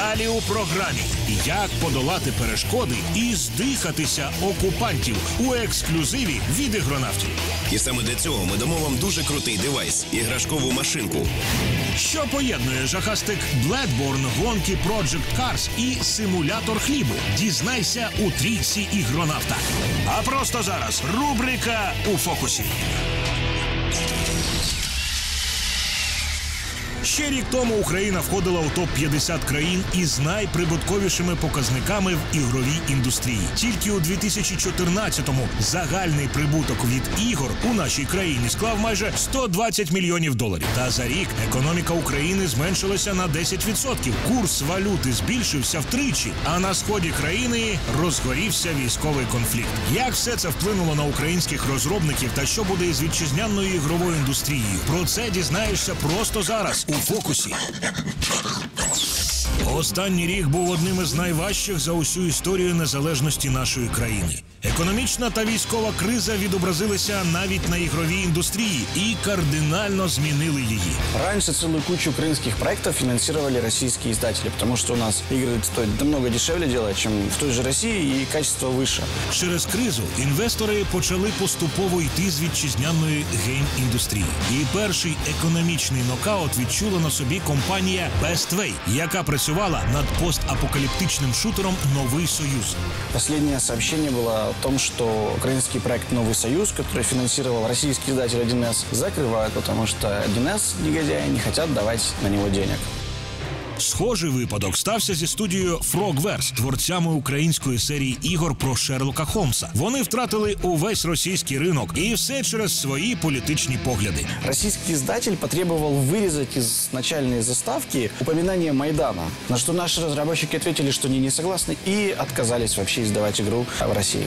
Далі у програмі як подолати перешкоди і здихатися окупантів у ексклюзиві від ігронавтів. І саме для цього ми дамо вам дуже крутий девайс іграшкову машинку. Що поєднує жахастик Bloodborne, гонки Project Cars і симулятор хлібу? Дізнайся у трійці ігронавта. А просто зараз рубрика у фокусі. Ще рік тому Україна входила у топ 50 країн із найприбутковішими показниками в ігровій індустрії. Тільки у 2014-му загальний прибуток від ігор у нашій країні склав майже 120 мільйонів доларів. Та за рік економіка України зменшилася на 10%. Курс валюти збільшився втричі. А на сході країни розгорівся військовий конфлікт. Як все це вплинуло на українських розробників та що буде із вітчизняною ігровою індустрією? Про це дізнаєшся просто зараз у фокусі. Останній рік був одним із найважчих за усю історію незалежності нашої країни. Економічна та військова криза відобразилися навіть на ігровій індустрії і кардинально змінили її. Раньше целую кучу украинских проектов финансировали российские издатели, потому что у нас игры стоят намного дешевле делать, чем в той же России, и качество выше. Через кризу інвестори почали поступово йти з вітчизняної гейм-індустрії. І перший економічний нокаут відчула на собі компанія Bestway, яка працювала над постапокаліптичним шутером Новий Союз. Последнее сообщение было о том, что украинский проект «Новый Союз», который финансировал российский издатель 1С, закрывают, потому что 1С, негодяи, не хотят давать на него денег. Схожий випадок стався зі студією Frogverse, творцями української серії ігор про Шерлока Холмса. Вони втратили увесь російський ринок і все через свої політичні погляди. Российский издатель потребовал вырезать из начальной заставки упоминание Майдана, на что наши разработчики ответили, что они не согласны и отказались вообще издавать игру в России.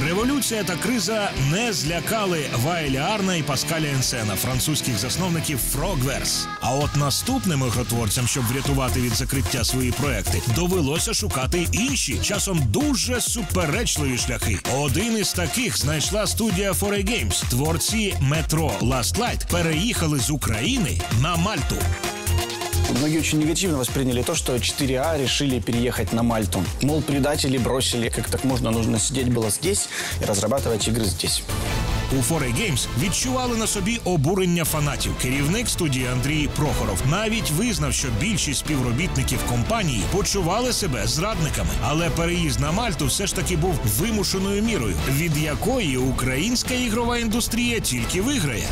Революція та криза не злякали Вайля Арна і Паскаля Енсена, французьких засновників Frogverse. А от наступним ігротворцям, щоб врятувати від закриття свої проекти, довелося шукати інші, часом дуже суперечливі шляхи. Один із таких знайшла студія 4A Games. Творці Metro Last Light переїхали з України на Мальту. Многие очень негативно восприняли то, что 4А решили переехать на Мальту. Мол, предатели бросили, как так можно, нужно сидеть было здесь и разрабатывать игры здесь. У 4A Games відчували на собі обурення фанатів. Керівник студії Андрій Прохоров навіть визнав, що більшість співробітників компанії почували себе зрадниками. Але переїзд на Мальту все ж таки був вимушеною мірою, від якої українська ігрова індустрія тільки виграє.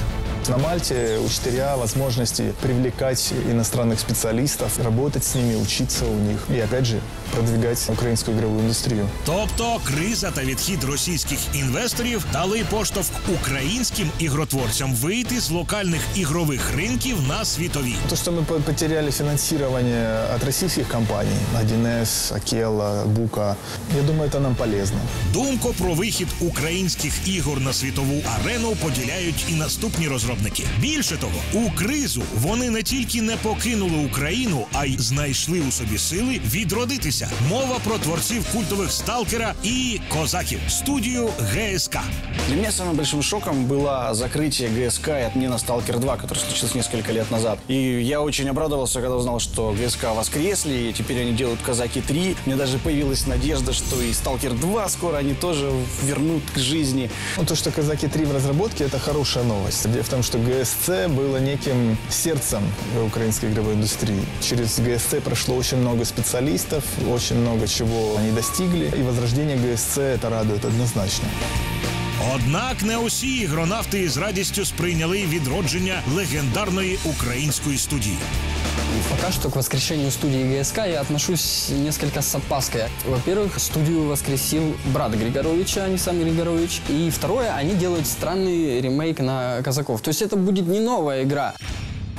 На Мальте у 4А возможности привлекать иностранных специалистов, работать с ними, учиться у них и, опять же, продвигать украинскую игровую индустрию. Тобто криза та відхід російських інвесторів дали поштовх українським ігротворцям вийти з локальних ігрових ринків на світові. То, что мы по- потеряли финансирование от российских компаний, 1С, Акела, Бука, я думаю, это нам полезно. Думку про вихід українських ігор на світову арену поділяють і наступні розробники. Більше того, у кризу вони не тільки не покинули Україну, а й знайшли у собі сили відродитися. Мова про творців культових сталкера і козаків студію ГСК. Для меня самым большим шоком было закрытие ГСК и отмена Сталкер 2, который случилось несколько лет назад. И я очень обрадовался, когда узнал, что ГСК воскресли, и теперь они делают Казаки 3. У меня даже появилась надежда, что и Сталкер 2 скоро они тоже вернут к жизни. Ну, то, что «Казаки 3» в разработке, это хорошая новость. Дело в том, что ГСЦ было неким сердцем украинской игровой индустрии. Через ГСЦ прошло очень много специалистов, очень много чего они достигли, и возрождение ГСЦ это радует однозначно. Однак не усі ігронавти з радістю сприйняли відродження легендарної української студії. Пока что к воскрешению студии ГСК я отношусь несколько с опаской. Во-первых, студию воскресил брат Григоровича, а не сам Григорович. И второе, они делают странный ремейк на казаков. То есть это будет не новая игра.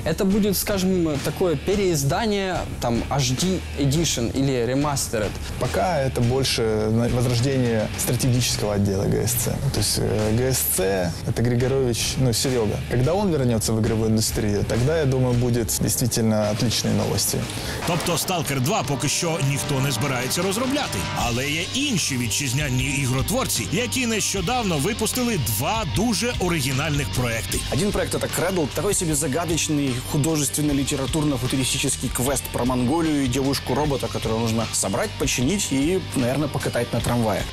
Это будет, скажем, такое переиздание, там, HD Edition или Remastered. Пока это больше на- возрождение стратегического отдела ГСЦ. То есть э, ГСЦ – это Григорович, ну, Серега. Когда он вернется в игровую индустрию, тогда, я думаю, будет действительно отличные новости. Тобто Сталкер 2 поки що ніхто не збирається розробляти. Але є інші вітчизняні ігротворці, які нещодавно випустили два дуже оригінальних проекти. Один проект это Cradle, такой себе загадочный художественно-литературно-футуристический квест про Монголию и девушку-робота, которую нужно собрать, починить и, наверное, покатать на трамвае.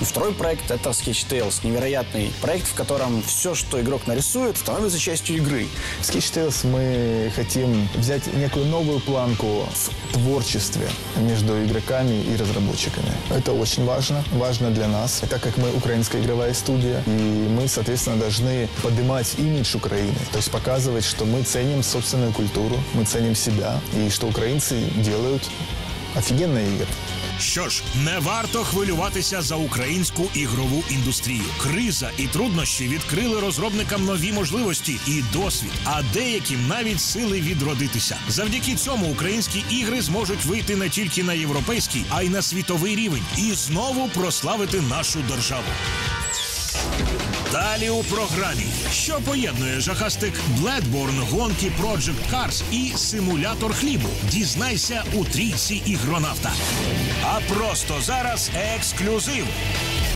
И второй проект — это Sketch Tales, невероятный проект, в котором все, что игрок нарисует, становится частью игры. В Sketch Tales мы хотим взять некую новую планку в творчестве между игроками и разработчиками. Это очень важно, важно для нас, так как мы украинская игровая студия, и мы, соответственно, должны поднимать имидж Украины, то есть показывать, что мы ценим собственную культуру, мы ценим себя, и что украинцы делают офигенные игры. Що ж, не варто хвилюватися за українську ігрову індустрію. Криза і труднощі відкрили розробникам нові можливості і досвід, а деяким навіть сили відродитися. Завдяки цьому українські ігри зможуть вийти не тільки на європейський, а й на світовий рівень і знову прославити нашу державу. Далі у програмі, що поєднує жахастик Bloodborne, гонки Project Cars і симулятор хлібу. Дізнайся у трійці ігронавта. А просто зараз ексклюзив.